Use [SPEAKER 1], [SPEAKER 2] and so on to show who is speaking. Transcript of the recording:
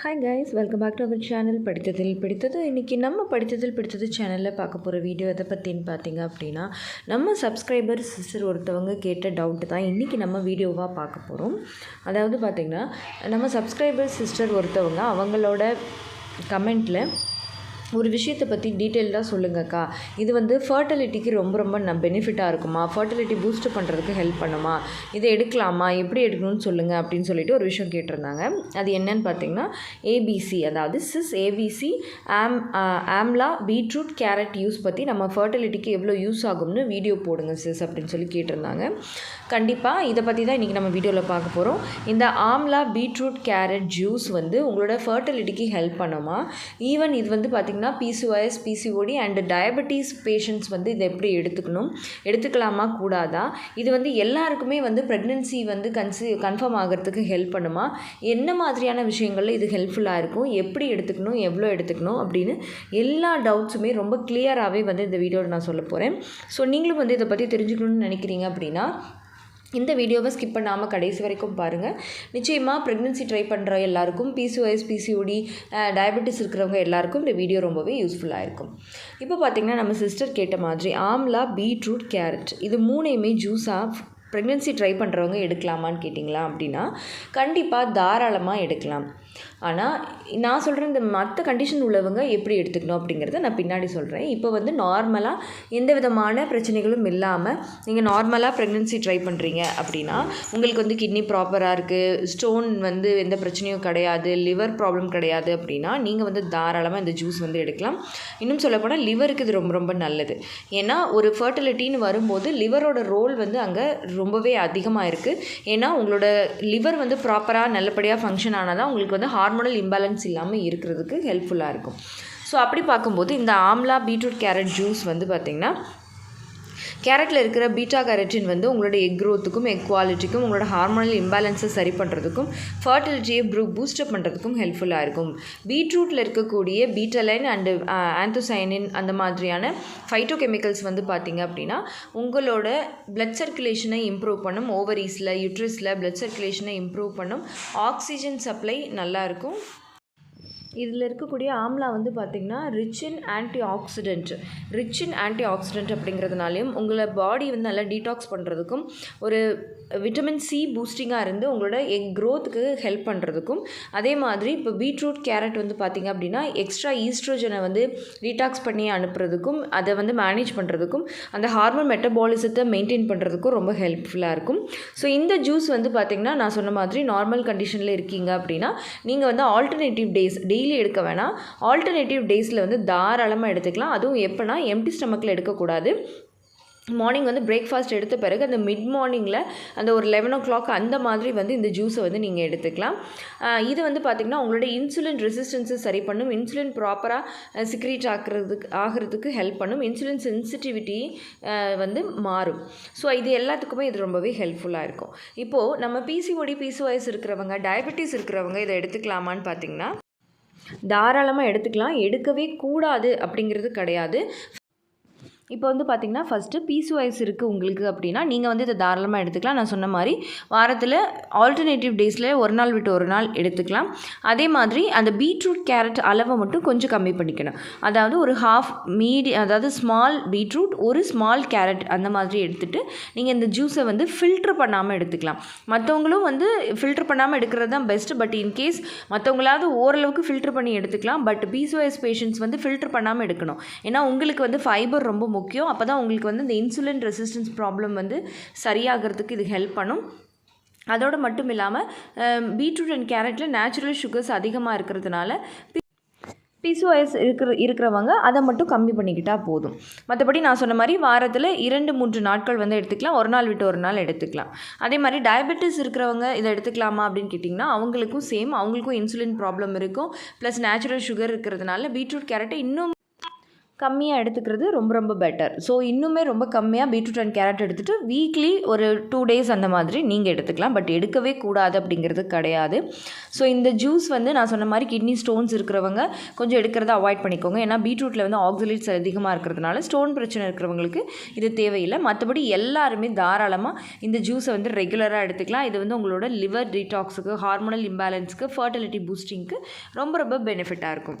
[SPEAKER 1] Hi guys welcome back to our channel படித்ததில் பிடித்தது. இன்றைக்கி நம்ம படித்ததில் பிடித்தது சேனலில் பார்க்க போகிற வீடியோ எதை பற்றின்னு பார்த்தீங்க அப்படின்னா நம்ம சப்ஸ்கிரைபர் சிஸ்டர் ஒருத்தவங்க கேட்ட டவுட்டு தான் இன்றைக்கி நம்ம வீடியோவாக பார்க்க போகிறோம் அதாவது பார்த்திங்கன்னா நம்ம சப்ஸ்கிரைபர் சிஸ்டர் ஒருத்தவங்க அவங்களோட கமெண்ட்டில் ஒரு விஷயத்தை பற்றி டீட்டெயில்டாக சொல்லுங்கக்கா. இது வந்து ஃபர்டிலிட்டிக்கு ரொம்ப ரொம்ப ந பெனிஃபிட்டாக இருக்குமா? ஃபர்டிலிட்டி பூஸ்ட் பண்ணுறதுக்கு ஹெல்ப் பண்ணுமா? இதை எடுக்கலாமா? எப்படி எடுக்கணும்னு சொல்லுங்கள் அப்படின்னு சொல்லிட்டு ஒரு விஷயம் கேட்டிருந்தாங்க. அது என்னன்னு பார்த்தீங்கன்னா ஏபிசி அதாவது சிஸ் ஏபிசி ஆம் ஆம்லா பீட்ரூட் கேரட் யூஸ் பற்றி நம்ம ஃபர்டிலிட்டிக்கு எவ்வளோ யூஸ் ஆகும்னு வீடியோ போடுங்க சிஸ் அப்படின்னு சொல்லி கேட்டிருந்தாங்க. கண்டிப்பாக இதை பற்றி தான் இன்றைக்கி நம்ம வீடியோவில் பார்க்க போகிறோம் இந்த ஆம்லா பீட்ரூட் கேரட் ஜூஸ் வந்து உங்களோட ஃபர்டிலிட்டிக்கு ஹெல்ப் பண்ணுமா? ஈவன் இது வந்து பார்த்திங்கன்னா PCOS PCOD and diabetes patients வந்து இதை எப்படி எடுத்துக்கணும்? எடுத்துக்கலாமா? கூடாதா? இது வந்து எல்லாருக்குமே வந்து ப்ரெக்னென்சி வந்து கன்சி கன்ஃபார்ம் ஆகிறதுக்கு ஹெல்ப் பண்ணுமா? என்ன மாதிரியான விஷயங்களில் இது ஹெல்ப்ஃபுல்லாக இருக்கும்? எப்படி எடுத்துக்கணும்? எவ்வளோ எடுத்துக்கணும்? அப்படின்னு எல்லா டவுட்ஸுமே ரொம்ப கிளியராகவே வந்து இந்த வீடியோவில் நான் சொல்ல போகிறேன் ஸோ நீங்களும் வந்து இதை பற்றி தெரிஞ்சுக்கணும்னு நினைக்கிறீங்க அப்படின்னா இந்த வீடியோவை ஸ்கிப் பண்ணாமல் கடைசி வரைக்கும் பாருங்கள் நிச்சயமாக ப்ரெக்னென்சி ட்ரை பண்ணுற எல்லாருக்கும் பிசிஓஎஸ் பிசிஓடி டயபெட்டிஸ் இருக்கிறவங்க எல்லாருக்கும் இந்த வீடியோ ரொம்பவே யூஸ்ஃபுல்லாக இருக்கும். இப்போ பார்த்திங்கன்னா நம்ம சிஸ்டர் கேட்ட மாதிரி ஆம்லா பீட்ரூட் கேரட் இது மூணையுமே ஜூஸாக ப்ரெக்னென்சி ட்ரை பண்ணுறவங்க எடுக்கலாமான்னு கேட்டிங்களா அப்படின்னா கண்டிப்பாக தாராளமாக எடுக்கலாம். ஆனால் நான் சொல்கிற இந்த மற்ற கண்டிஷன் உள்ளவங்க எப்படி எடுத்துக்கணும் அப்படிங்கிறத நான் பின்னாடி சொல்கிறேன் இப்போ வந்து நார்மலாக எந்த விதமான பிரச்சனைகளும் இல்லாமல் நீங்கள் நார்மலாக ப்ரெக்னென்சி ட்ரை பண்ணுறீங்க அப்படின்னா உங்களுக்கு வந்து கிட்னி ப்ராப்பராக இருக்குது ஸ்டோன் வந்து எந்த பிரச்சனையும் கிடையாது லிவர் ப்ராப்ளம் கிடையாது அப்படின்னா நீங்கள் வந்து தாராளமாக இந்த ஜூஸ் வந்து எடுக்கலாம். இன்னும் சொல்லப்போனால் லிவருக்கு இது ரொம்ப ரொம்ப நல்லது. ஏன்னா ஒரு ஃபர்டிலிட்டின்னு வரும்போது லிவரோட ரோல் வந்து அங்கே ரொம்பவே அதிகமாக இருக்குது ஏன்னா உங்களோட லிவர் வந்து ப்ராப்பராக நல்லபடியாக ஃபங்க்ஷன் ஆனால் தான் உங்களுக்கு வந்து ஹார்மோனல் இம்பேலன்ஸ் இல்லாமல் இருக்கிறதுக்கு ஹெல்ப்ஃபுல்லாக இருக்கும். ஸோ அப்படி பார்க்கும்போது இந்த ஆம்லா பீட்ரூட் கேரட் ஜூஸ் வந்து பார்த்திங்கன்னா கேரட்டில் இருக்கிற பீட்டா கேரட்டின் வந்து உங்களோட எக் க்ரோத்துக்கும் எக் குவாலிட்டிக்கும் உங்களோட ஹார்மோனல் இம்பேலன்ஸை சரி பண்ணுறதுக்கும் ஃபர்டிலிட்டியை ப்ரூ பூஸ்டப் பண்ணுறதுக்கும் ஹெல்ப்ஃபுல்லாக இருக்கும். பீட்ரூட்டில் இருக்கக்கூடிய பீட்டலைன் அண்டு ஆந்தோசைனின் அந்த மாதிரியான ஃபைட்டோ கெமிக்கல்ஸ் வந்து பார்த்திங்க அப்படின்னா உங்களோட பிளட் சர்க்குலேஷனை இம்ப்ரூவ் பண்ணும் ஓவரீஸில் யூட்ரஸில் பிளட் சர்க்குலேஷனை இம்ப்ரூவ் பண்ணும் ஆக்சிஜன் சப்ளை நல்லாயிருக்கும் இதில் இருக்கக்கூடிய ஆம்லா வந்து பார்த்திங்கன்னா rich in antioxidant rich in antioxidant அப்படிங்கிறதுனாலையும் உங்களை பாடி வந்து நல்லா டீடாக்ஸ் பண்ணுறதுக்கும் ஒரு விட்டமின் சி பூஸ்டிங்காக இருந்து உங்களோட எக் க்ரோத்துக்கு ஹெல்ப் பண்ணுறதுக்கும் அதே மாதிரி இப்போ பீட்ரூட் கேரட் வந்து பார்த்திங்க அப்படின்னா எக்ஸ்ட்ரா ஈஸ்ட்ரோஜனை வந்து ரீடாக்ஸ் பண்ணி அனுப்புறதுக்கும் அதை வந்து மேனேஜ் பண்ணுறதுக்கும் அந்த ஹார்மோன் மெட்டபாலிசத்தை மெயின்டைன் பண்ணுறதுக்கும் ரொம்ப ஹெல்ப்ஃபுல்லாக இருக்கும். ஸோ இந்த ஜூஸ் வந்து பார்த்திங்கன்னா நான் சொன்ன மாதிரி நார்மல் கண்டிஷனில் இருக்கீங்க அப்படின்னா நீங்கள் வந்து ஆல்டர்னேட்டிவ் டேஸ் டெய்லி எடுக்க வேணாம். ஆல்டர்னேட்டிவ் டேஸில் வந்து தாராளமாக எடுத்துக்கலாம். அதுவும் எப்போனா எம்டி ஸ்டமக்கில் எடுக்கக்கூடாது. மார்னிங் வந்து பிரேக்ஃபாஸ்ட் எடுத்த பிறகு அந்த மிட் மார்னிங்கில் அந்த ஒரு லெவன் ஓ கிளாக் அந்த மாதிரி வந்து இந்த ஜூஸை வந்து நீங்கள் எடுத்துக்கலாம். இது வந்து பார்த்திங்கன்னா உங்களோட இன்சுலின் ரெசிஸ்டன்ஸை சரி பண்ணும். இன்சுலின் ப்ராப்பராக சிக்ரீட் ஆகிறதுக்கு ஆகிறதுக்கு ஹெல்ப் பண்ணும். இன்சுலின் சென்சிட்டிவிட்டி வந்து மாறும். ஸோ இது எல்லாத்துக்குமே இது ரொம்பவே ஹெல்ப்ஃபுல்லாக இருக்கும். இப்போது நம்ம பிசிஓடி பிசிஓஎஸ் இருக்கிறவங்க டயபெட்டிஸ் இருக்கிறவங்க இதை எடுத்துக்கலாமான்னு பார்த்தீங்கன்னா தாராளமாக எடுத்துக்கலாம். எடுக்கவே கூடாது அப்படிங்கிறது கிடையாது. இப்போ வந்து பார்த்திங்கன்னா ஃபஸ்ட்டு பிசிஓஎஸ் இருக்குது உங்களுக்கு அப்படின்னா நீங்கள் வந்து இதை தாராளமாக எடுத்துக்கலாம். நான் சொன்ன மாதிரி வாரத்தில் ஆல்டர்னேட்டிவ் டேஸில் ஒரு நாள் விட்டு ஒரு நாள் எடுத்துக்கலாம். அதே மாதிரி அந்த பீட்ரூட் கேரட் அளவை மட்டும் கொஞ்சம் கம்மி பண்ணிக்கணும். அதாவது ஒரு ஹாஃப் மீடி அதாவது ஸ்மால் பீட்ரூட் ஒரு ஸ்மால் கேரட் அந்த மாதிரி எடுத்துகிட்டு நீங்கள் இந்த ஜூஸை வந்து ஃபில்ட்ரு பண்ணாமல் எடுத்துக்கலாம். மற்றவங்களும் வந்து ஃபில்ட்ரு பண்ணாமல் எடுக்கிறது தான் பெஸ்ட்டு பட் இன்கேஸ் மற்றவங்களாவது ஓரளவுக்கு ஃபில்ட்ரு பண்ணி எடுத்துக்கலாம் பட் பிசிஓஎஸ் பேஷண்ட்ஸ் வந்து ஃபில்ட்ரு பண்ணாமல் எடுக்கணும். ஏன்னா உங்களுக்கு வந்து ஃபைபர் ரொம்ப முக்கியம். அப்போ தான் உங்களுக்கு வந்து இந்த இன்சுலின் ரெசிஸ்டன்ஸ் ப்ராப்ளம் வந்து சரியாகிறதுக்கு இது ஹெல்ப் பண்ணும். அதோடு மட்டும் இல்லாமல் பீட்ரூட் அண்ட் கேரட்டில் நேச்சுரல் சுகர்ஸ் அதிகமாக இருக்கிறதுனால பிசிஓஎஸ் இருக்கிற இருக்கிறவங்க அதை மட்டும் கம்மி பண்ணிக்கிட்டால் போதும். மற்றபடி நான் சொன்ன மாதிரி வாரத்தில் இரண்டு மூன்று நாட்கள் வந்து எடுத்துக்கலாம். ஒரு நாள் விட்டு ஒரு நாள் எடுத்துக்கலாம். அதே மாதிரி டயபெட்டிஸ் இருக்கிறவங்க இதை எடுத்துக்கலாமா அப்படின்னு கேட்டிங்கன்னா அவங்களுக்கும் சேம் அவங்களுக்கும் இன்சுலின் ப்ராப்ளம் இருக்கும். ப்ளஸ் நேச்சுரல் சுகர் இருக்கிறதுனால பீட்ரூட் கேரட்டை இன்னும் கம்மியாக எடுத்துக்கிறது ரொம்ப ரொம்ப பெட்டர் ஸோ இன்னுமே ரொம்ப கம்மியாக பீட்ரூட் அண்ட் கேரட் எடுத்துகிட்டு வீக்லி ஒரு டூ டேஸ் அந்த மாதிரி நீங்கள் எடுத்துக்கலாம். பட் எடுக்கவே கூடாது அப்படிங்கிறது கிடையாது. ஸோ இந்த ஜூஸ் வந்து நான் சொன்ன மாதிரி கிட்னி ஸ்டோன்ஸ் இருக்கிறவங்க கொஞ்சம் எடுக்கிறத அவாய்ட் பண்ணிக்கோங்க. ஏன்னா பீட்ரூட்டில் வந்து ஆக்சிலேட்ஸ் அதிகமாக இருக்கிறதுனால ஸ்டோன் பிரச்சனை இருக்கிறவங்களுக்கு இது தேவையில்லை. மற்றபடி எல்லாருமே தாராளமாக இந்த ஜூஸை வந்து ரெகுலராக எடுத்துக்கலாம். இது வந்து உங்களோட லிவர் டீடாக்ஸுக்கு ஹார்மோனல் இம்பேலன்ஸுக்கு ஃபர்டிலிட்டி பூஸ்டிங்க்கு ரொம்ப ரொம்ப பெனிஃபிட்டாக இருக்கும்.